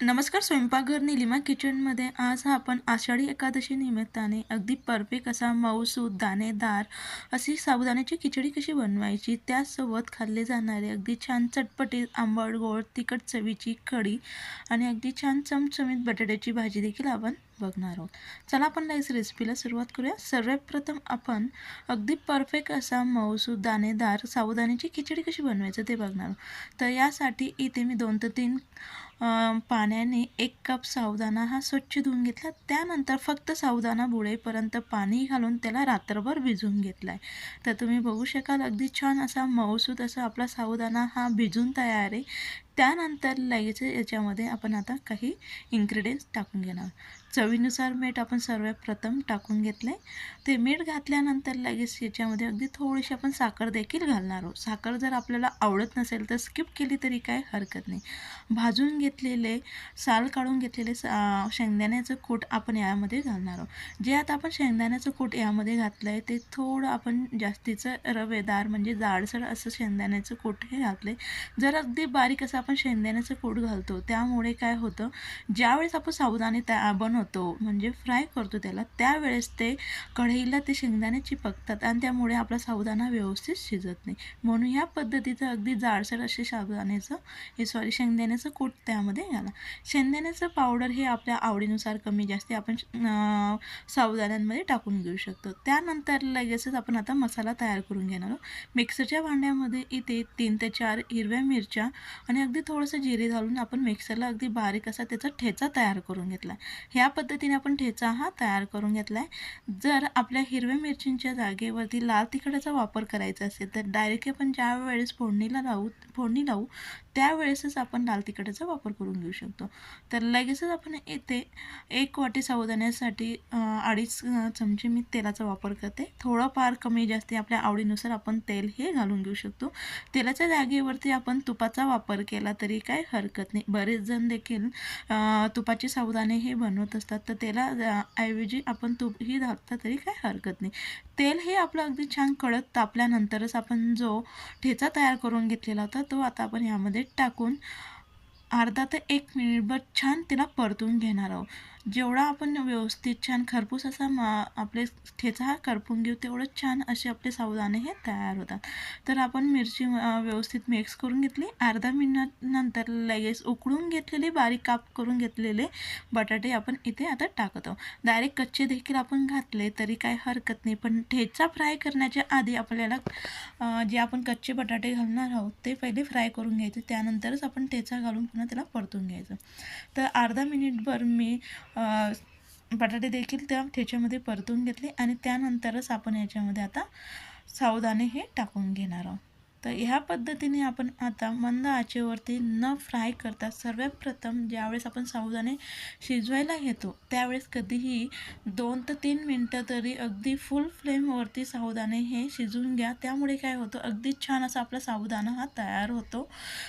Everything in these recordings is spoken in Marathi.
नमस्कार स्वयंपाकघर निलिमा किचनमध्ये आज आपण आषाढी एकादशी निमित्ताने अगदी परफेक्ट असा मऊसूद दाणेदार अशी साबुदाण्याची खिचडी कशी बनवायची त्यासोबत खाल्ले जाणारे अगदी छान चटपटीत आंबट गोड तिखट चवीची कढी आणि अगदी छान चमचमीत बटाट्याची भाजी देखील आपण बघणार आहोत. चला आपण लगेच रेसिपीला सुरुवात करूया. सर्वात प्रथम आपण अगदी परफेक्ट असा मऊसूद दाणेदार साबुदाण्याची खिचडी कशी बनवायचं ते बघणार आहोत. तर यासाठी इथे मी दोन ते तीन पाण्याने एक कप साबुदाणा हा स्वच्छ धुवून घेतला. त्यानंतर फक्त साबुदाणा बुडेपर्यंत पाणी घालून त्याला रात्रभर भिजवून घेतला आहे तर तुम्ही बघू शकाल अगदी छान असा मऊसूद असा आपला साबुदाणा हा भिजून तयार आहे. त्यानंतर लगेच याच्यामध्ये आपण आता काही इन्ग्रेडियंट्स टाकून घेणार. चवीनुसार मीठ आपण सर्वात प्रथम टाकून घेतलं आहे ते मीठ घातल्यानंतर लगेच याच्यामध्ये अगदी थोडीशी आपण साखर देखील घालणार आहोत. साखर जर आपल्याला आवडत नसेल तर स्किप केली तरी काय हरकत नाही. भाजून घेतलेले साल काढून घेतलेले सा शेंगदाण्याचं कूट आपण यामध्ये घालणार आहोत. जे आता आपण शेंगदाण्याचं कूट यामध्ये घातलं आहे ते थोडं आपण जास्तीचं रवेदार म्हणजे जाडसर असं शेंगदाण्याचं कूट हे घातलं आहे जर अगदी बारीक असं आपण आपण शेंगदाण्याचं कूट घालतो. त्यामुळे काय होतं ज्यावेळेस आपण साबुदाणे त्या बनवतो म्हणजे फ्राय करतो त्याला त्यावेळेस ते कढईला ते शेंगदाणे चिपकतात आणि त्यामुळे आपला साबुदाणा व्यवस्थित शिजत नाही. म्हणून ह्या पद्धतीचं अगदी जाडसर असे साबुदाण्याचं हे सॉरी शेंगदाण्याचं कूट त्यामध्ये घाला. शेंगदाण्याचं पावडर हे आपल्या आवडीनुसार कमी जास्त आपण साबुदाण्यांमध्ये टाकून घेऊ शकतो. त्यानंतर लगेचच आपण आता मसाला तयार करून घेणार आहोत. मिक्सरच्या भांड्यामध्ये इथे तीन ते चार हिरव्या मिरच्या आणि अगदी थोडंसं जिरे घालून आपण मिक्सरला अगदी बारीक असा त्याचा ठेचा तयार करून घेतला ह्या पद्धतीने आपण ठेचा हा तयार करून घेतला आहे. जर आपल्या हिरव्या मिरचींच्या जागेवरती लाल तिखटाचा वापर करायचा असेल तर डायरेक्ट आपण ज्या वेळेस फोडणीला लावू फोडणी लावू त्यावेळेसच आपण लाल तिखटाचा वापर करून घेऊ शकतो. तर लगेचच आपण येथे एक वाटी साबुदाण्यासाठी अडीच चमचे मी तेलाचा वापर करते. थोडंफार कमी जास्ती आपल्या आवडीनुसार आपण तेल हे घालून घेऊ शकतो. तेलाच्या जागेवरती आपण तुपाचा वापर केला तरी काय हरकत नाही. बरेच जण देखील तुपाचे साबुदाणे हे बनवत असतात. तर त्याला ऐवजी आपण तूप ही तरी काय हरकत नाही. तेल हे आपलं अगदी छान कळत तापल्यानंतरच आपण जो ठेचा तयार करून घेतलेला होता तो आता आपण यामध्ये टाकून अर्धा ते एक मिनिटभर छान तिला परतून घेणार आहोत. जेवढा आपण व्यवस्थित छान खरपूस असा मा आपले ठेचा हा करपून घेऊ तेवढं छान असे आपले साबुदाणे हे तयार होतात. तर आपण मिरची व्यवस्थित मिक्स करून घेतली. अर्धा मिनिटनंतर लगेच उकळून घेतलेले बारीक काप करून घेतलेले बटाटे आपण इथे आता टाकत आहोत. डायरेक्ट कच्चे देखील आपण घातले तरी काय हरकत नाही. पण ठेचा फ्राय करण्याच्या आधी आपल्याला जे आपण कच्चे बटाटे घालणार आहोत ते पहिले फ्राय करून घ्यायचे. त्यानंतरच आपण ठेचा घालून पुन्हा त्याला परतून घ्यायचं. तर अर्धा मिनिटभर मी बटाटे देखील त्या ठेच्यामध्ये परतून घेतले आणि त्यानंतरच आपण याच्यामध्ये आता सावधाने हे टाकून घेणार आहोत. तर ह्या पद्धतीने आपण आता मंद आचेवरती न फ्राय करता सर्वात प्रथम ज्यावेळेस आपण साबुदाणे शिजवायला घेतो त्यावेळेस कधीही दोन ते तीन मिनटं तरी अगदी फुल फ्लेमवरती साबुदाणे हे शिजवून घ्या. त्यामुळे काय होतं अगदी छान असा आपला साबुदाणा हा तयार होतो.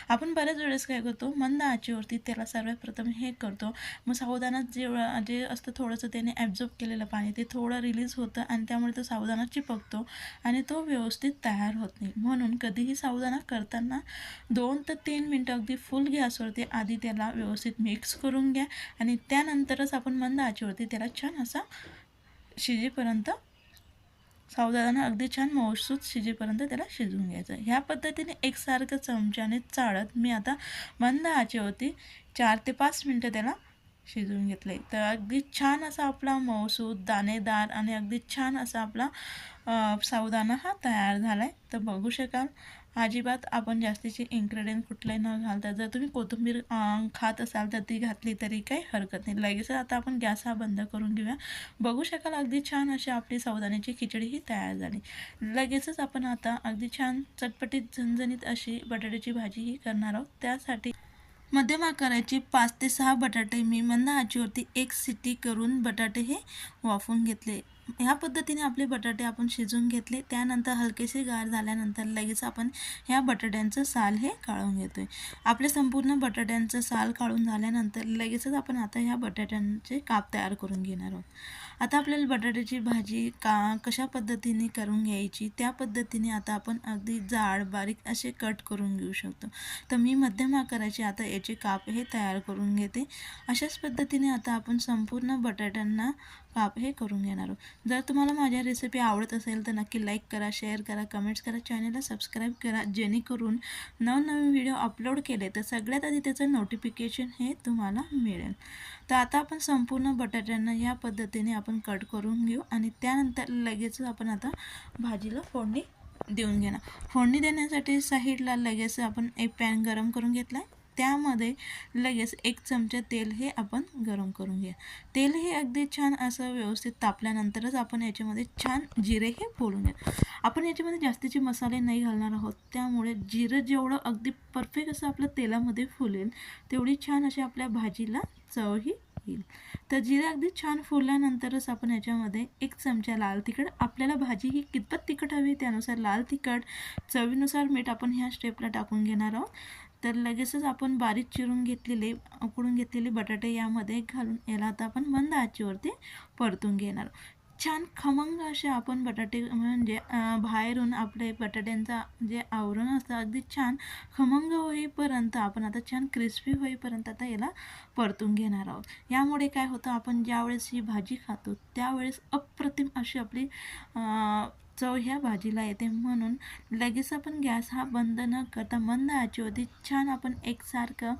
आपण बऱ्याच वेळेस काय करतो मंद आचेवरती त्याला सर्वात प्रथम हे करतो. मग साबुदाणा जे जे असतं थोडंसं त्याने ॲब्झॉर्ब केलेलं पाणी ते थोडं रिलीज होतं आणि त्यामुळे तो साबुदाणा चिपकतो आणि तो व्यवस्थित तयार होत नाही. म्हणून कधी कधीही साबुदाणा करताना दोन ते तीन मिनटं अगदी फुल गॅसवरती आधी त्याला व्यवस्थित मिक्स करून घ्या आणि त्यानंतरच आपण मंद आचेवरती त्याला छान असा शिजेपर्यंत सावधानानं अगदी छान मौसूद शिजेपर्यंत त्याला शिजवून घ्यायचं. ह्या पद्धतीने एकसारखं चमच्याने चाळत मी आता मंद आचेवरती चार ते पाच मिनटं त्याला शिजवून घेतले तर अगदी छान असा आपला मौसूद दाणेदार आणि अगदी छान असा आपला साबुदाणा हा तयार झाला आहे तर बघू शकाल. अजिबात आपण जास्तीचे इन्ग्रेडियंट कुठले न घालता जर तुम्ही कोथिंबीर खात असाल तर ती घातली तरी काही हरकत नाही. लगेच आता आपण गॅस हा बंद करून घेऊया. बघू शकाल अगदी छान अशी आपली सावधानाची खिचडी ही तयार झाली. लगेचच आपण आता अगदी छान चटपटीत झणझणीत अशी बटाट्याची भाजी ही करणार आहोत. त्यासाठी मध्यम आकाराचे पाच ते सहा बटाटे मी मंद आजीवरती एक सिटी करून बटाटे हे वाफून घेतले. ह्या पद्धतीने आपले बटाटे आपण शिजवून घेतले त्यानंतर हलकेसे गार झाल्यानंतर लगेच आपण ह्या बटाट्यांचं साल हे काढून घेतोय. आपले संपूर्ण बटाट्यांचं साल काढून झाल्यानंतर लगेचच आपण आता ह्या बटाट्यांचे काप तयार करून घेणार आहोत. आता आपल्याला बटाट्याची भाजी का कशा पद्धतीने करून घ्यायची त्या पद्धतीने आता आपण अगदी जाड बारीक असे कट करून घेऊ शकतो. तर मी मध्यम आकाराचे आता याचे काप हे तयार करून घेते. अशाच पद्धतीने आता आपण संपूर्ण बटाट्यांना काप हे करून घेणार आहोत. जर तुम्हाला माझ्या रेसिपी आवडत असेल तर नक्की लाईक करा शेअर करा कमेंट्स करा चॅनलला सबस्क्राईब करा जेणेकरून नवनवीन व्हिडिओ अपलोड केले तर सगळ्यात आधी त्याचं नोटिफिकेशन हे तुम्हाला मिळेल. तर आता आपण संपूर्ण बटाट्यांना या पद्धतीने आपण कट करून घेऊ आणि त्यानंतर लगेच आपण आता भाजीला फोडणी देऊन घेणार. फोडणी देण्यासाठी साईडला लगेच आपण एक पॅन गरम करून घेतला आहे त्यामध्ये लगेच एक चमचा तेल हे आपण गरम करून घ्या. तेल हे अगदी छान असं व्यवस्थित तापल्यानंतरच आपण याच्यामध्ये छान जिरे हे फोडून घ्या. आपण याच्यामध्ये जास्तीचे मसाले नाही घालणार आहोत. त्यामुळे जिरं जेवढं अगदी परफेक्ट असं आपलं तेलामध्ये फुलेल तेवढी छान अशी आपल्या भाजीला चवही येईल. तर जिरे अगदी छान फुलल्यानंतरच आपण याच्यामध्ये एक चमचा लाल तिखट आपल्याला भाजी ही कितपत तिखट हवी त्यानुसार लाल तिखट चवीनुसार मीठ आपण ह्या स्टेपला टाकून घेणार आहोत. तर लगेचच आपण बारीक चिरून घेतलेले उकडून घेतलेले बटाटे यामध्ये घालून याला आता आपण मंद आचेवरती परतून घेणार. छान खमंग असे आपण बटाटे म्हणजे बाहेरून आपले बटाट्यांचा जे आवरण असतं अगदी छान खमंग होईपर्यंत आपण आता छान क्रिस्पी होईपर्यंत आता याला परतून घेणार आहोत. यामुळे काय होतं आपण ज्यावेळेस ही भाजी खातो त्यावेळेस अप्रतिम अशी आपली चव ह्या भाजीला येते म्हणून लगेच आपण गॅस हा बंद न करता मंद होती छान आपण एकसारखं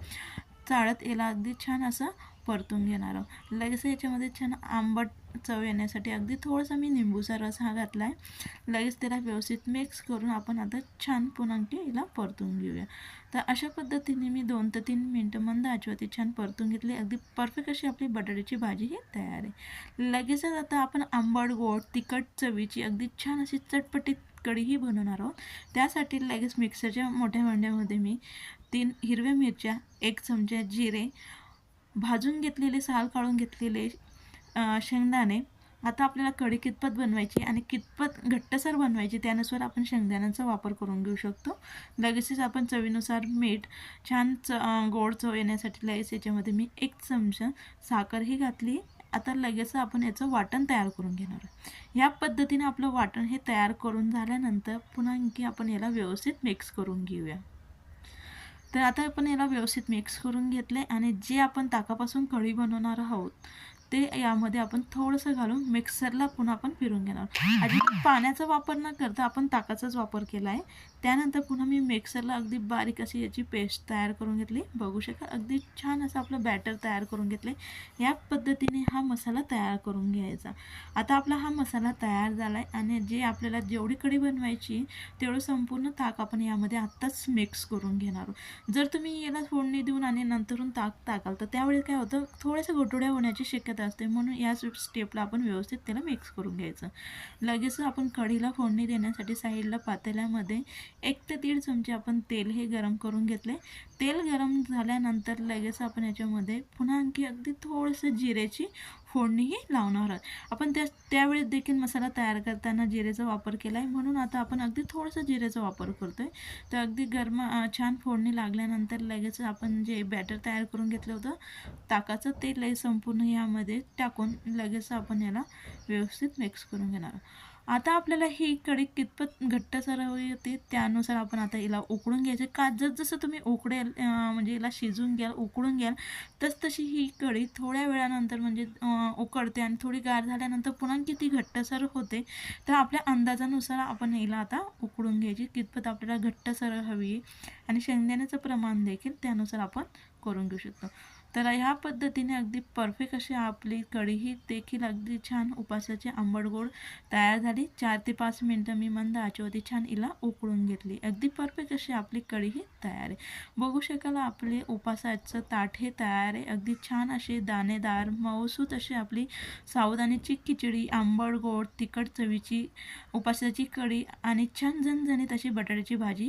चाळत याला अगदी छान असं परतून घेणार आहोत. लगेच याच्यामध्ये छान आंबट चव येण्यासाठी अगदी थोडंसं मी निंबूचा रस हा घातला आहे लगेच त्याला व्यवस्थित मिक्स करून आपण आता छान पुन्हा हिला परतून घेऊया. तर अशा पद्धतीने मी दोन ते तीन मिनटं मंद आचवती छान परतून घेतली. अगदी परफेक्ट अशी आपली बटाट्याची भाजी ही तयार आहे. लगेचच आता आपण आंबट गोड तिखट चवीची अगदी छान अशी चटपटीत कढीही बनवणार आहोत. त्यासाठी लगेच मिक्सरच्या मोठ्या भांड्यामध्ये मी तीन हिरव्या मिरच्या एक चमचा जिरे भाजून घेतलेले साल काढून घेतलेले शेंगदाणे. आता आपल्याला कढी कितपत बनवायची आणि कितपत घट्टसर बनवायची त्यानुसार आपण शेंगदाण्याचा वापर करून घेऊ शकतो. लगेचच आपण चवीनुसार मीठ छान च गोड चव येण्यासाठी लगेच याच्यामध्ये मी एक चमचा साखरही घातली. आता लगेच आपण याचं वाटण तयार करून घेणार ह्या पद्धतीने आपलं वाटण हे तयार करून झाल्यानंतर पुन्हा आणखी आपण याला व्यवस्थित मिक्स करून घेऊया. तर आता आपण याला व्यवस्थित मिक्स करून घेतले आणि जे आपण ताकापासून कढी बनवणार आहोत ते यामध्ये आपण थोडंसं घालून मिक्सरला पुन्हा आपण फिरून घेणार. आधी पाण्याचा वापर न करता आपण ताकाचाच वापर केला आहे. त्यानंतर पुन्हा मी मिक्सरला अगदी बारीक अशी याची पेस्ट तयार करून घेतली. बघू शकाल अगदी छान असं आपलं बॅटर तयार करून घेतले. या पद्धतीने हा मसाला तयार करून घ्यायचा. आता आपला हा मसाला तयार झाला आहे आणि जे आपल्याला जेवढी कढी बनवायची तेवढं संपूर्ण ताक आपण यामध्ये आत्ताच मिक्स करून घेणार जर तुम्ही याला फोडणी देऊन आणि नंतरून ताक टाकाल तर त्यावेळी काय होतं? थोड्याशा गोटोड्या होण्याची शक्यता असते म्हणून या स्टेपला आपण व्यवस्थित त्याला मिक्स करून घ्यायचं. लगेच आपण कढीला फोडणी देण्यासाठी साईडला पातेल्यामध्ये एक ते दीड चमचे आपण तेल हे गरम करून घेतले. तेल गरम झाल्यानंतर लगेच आपण याच्यामध्ये पुन्हा आणखी अगदी थोडंसं जिरेची फोडणीही लावणार आहोत. आपण त्या त्यावेळेस देखील मसाला तयार करताना जिरेचा वापर केला आहे म्हणून आता आपण अगदी थोडंसं जिरेचा वापर करतो आहे तर अगदी गरम छान फोडणी लागल्यानंतर लगेच आपण जे बॅटर तयार करून घेतलं होतं ताकाचं ते लई संपूर्ण यामध्ये टाकून लगेच आपण याला व्यवस्थित मिक्स करून घेणार आहोत. आता आपल्याला ही कढी कितपत घट्ट घट्टसर येते त्यानुसार आपण आता हिला उकडून घ्यायचे. का जसं तुम्ही उकडेल म्हणजे हिला शिजून घ्याल उकडून घ्याल तस तशी ही कढी थोड्या वेळानंतर म्हणजे उकडते आणि थोडी गार झाल्यानंतर पुन्हा किती घट्टसर होते तर आपल्या अंदाजानुसार आपण हिला आता उकडून घ्यायची. कितपत आपल्याला घट्टसर हवी आणि शेंगदाण्याचं प्रमाण देखील त्यानुसार आपण करून घेऊ शकतो. तर ह्या पद्धतीने अगदी परफेक्ट अशी आपली कढीही देखील अगदी छान उपासाची आंबट गोड तयार झाली. चार ते पाच मिनटं मी मंद आचेवरती छान हिला उकळून घेतली. अगदी परफेक्ट अशी आपली कढीही तयार आहे. बघू शकाल आपले उपासाचं ताट हे तयार आहे. अगदी छान असे दाणेदार मऊसूत अशी आपली सावधानीची खिचडी आंबट गोड तिखट चवीची उपासाची कढी आणि छान झणझणीत अशी बटाट्याची भाजी